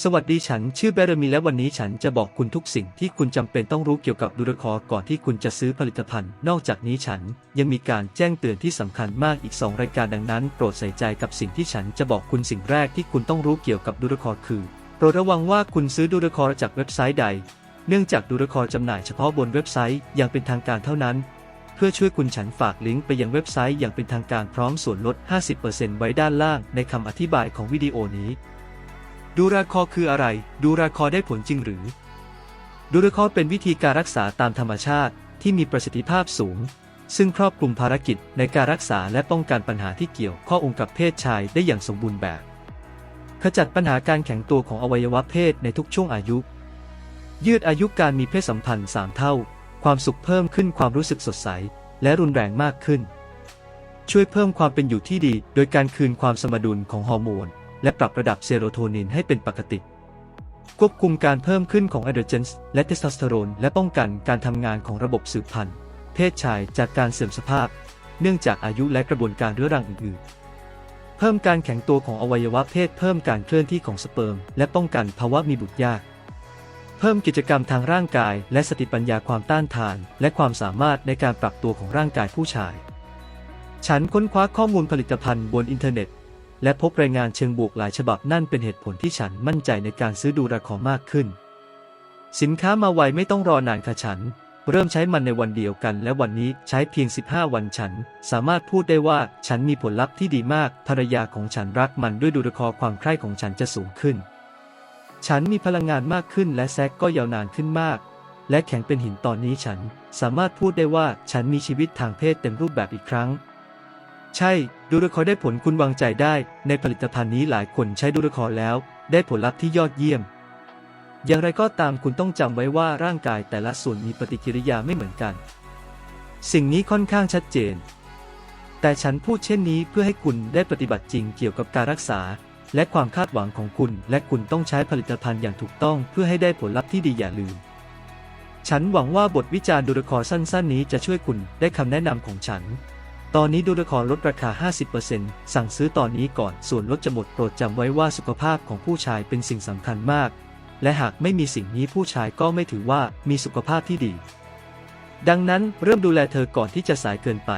สวัสดีฉันชื่อเบรมีและวันนี้ฉันจะบอกคุณทุกสิ่งที่คุณจำเป็นต้องรู้เกี่ยวกับดูรคอก่อนที่คุณจะซื้อผลิตภัณฑ์ นอกจากนี้ฉันยังมีการแจ้งเตือนที่สำคัญมากอีก 2 รายการดังนั้น โปรดใส่ใจกับสิ่งที่ฉันจะบอกคุณสิ่งแรกที่คุณต้องรู้เกี่ยวกับดูรคอคือโปรดระวังว่าคุณซื้อดูรคอจากเว็บไซต์ใด เนื่องจากดูรคอจำหน่ายเฉพาะบนเว็บไซต์อย่างเป็นทางการเท่านั้น เพื่อช่วยคุณฉันฝากลิงก์ไปยังเว็บไซต์อย่างเป็นทางการพร้อมส่วนลด 50%ไว้ด้านล่างในคำอธิบายของวิดีโอนี้ ดูราคอคืออะไร ดูราคอได้ผลจริงหรือ ดูราคอเป็นวิธีการรักษาตามธรรมชาติที่มีประสิทธิภาพสูง ซึ่งครอบคลุมภารกิจในการรักษาและป้องกันปัญหาที่เกี่ยวข้องกับเพศชายได้อย่างสมบูรณ์แบบ ขจัดปัญหาการแข็งตัวของอวัยวะเพศในทุกช่วงอายุ ยืดอายุการมีเพศสัมพันธ์ 3 เท่า ความสุขเพิ่มขึ้นความรู้สึกสดใส และรุนแรงมากขึ้น ช่วยเพิ่มความเป็นอยู่ที่ดี โดยการคืนความสมดุลของฮอร์โมน และปรับระดับเซโรโทนินให้เป็นปกติ ควบคุมการเพิ่มขึ้นของไอโดรเจนส์และเทสโทสเตอโรน และป้องกันการทำงานของระบบสืบพันธุ์ เพศชายจากการเสื่อมสภาพ เนื่องจากอายุและกระบวนการเรื้อรังอื่นๆ เพิ่มการแข็งตัวของอวัยวะเพศ เพิ่มการเคลื่อนที่ของสเปิร์ม และป้องกันภาวะมีบุตรยาก เพิ่มกิจกรรมทางร่างกาย และสติปัญญาความต้านทาน และความสามารถในการปรับตัวของร่างกายผู้ชาย ฉันค้นคว้าข้อมูลผลิตภัณฑ์บนอินเทอร์เน็ต และพบรายงานเชิงบวกหลายฉบับนั่นเป็นเหตุผลที่ฉันมั่นใจในการซื้อดูราคอมากขึ้น สินค้ามาไวไม่ต้องรอนานค่ะฉัน เริ่มใช้มันในวันเดียวกัน และวันนี้ใช้เพียง 15 วันฉัน สามารถพูดได้ว่าฉันมีผลลัพธ์ที่ดีมาก ภรรยาของฉันรักมันด้วยดูราคอความใคร่ของฉันจะสูงขึ้น ฉันมีพลังงานมากขึ้น และแซกก็ยาวนานขึ้นมาก และแข็งเป็นหินตอนนี้ฉัน สามารถพูดได้ว่าฉันมีชีวิตทางเพศเต็มรูปแบบอีกครั้ง ใช่ ดูรคอได้ผลคุณวางใจได้ ในผลิตภัณฑ์นี้หลายคนใช้ดูรคอแล้ว ได้ผลลัพธ์ที่ยอดเยี่ยม อย่างไรก็ตามคุณต้องจำไว้ว่าร่างกายแต่ละส่วนมีปฏิกิริยาไม่เหมือนกัน สิ่งนี้ค่อนข้างชัดเจน แต่ฉันพูดเช่นนี้เพื่อให้คุณได้ปฏิบัติจริงเกี่ยวกับการรักษา และความคาดหวังของคุณ และคุณต้องใช้ผลิตภัณฑ์อย่างถูกต้อง เพื่อให้ได้ผลลัพธ์ที่ดีอย่าลืม ฉันหวังว่าบทวิจารณ์ดูรคอสั้น ๆ นี้จะช่วยคุณได้คำแนะนำของฉัน ตอนนี้ดูละครลดราคา 50%สั่งซื้อตอนนี้ก่อน ส่วนลดจะหมดโปรดจำไว้ว่าสุขภาพของผู้ชายเป็นสิ่งสำคัญมาก และหากไม่มีสิ่งนี้ผู้ชายก็ไม่ถือว่ามีสุขภาพที่ดี ดังนั้นเริ่มดูแลเธอก่อนที่จะสายเกินไป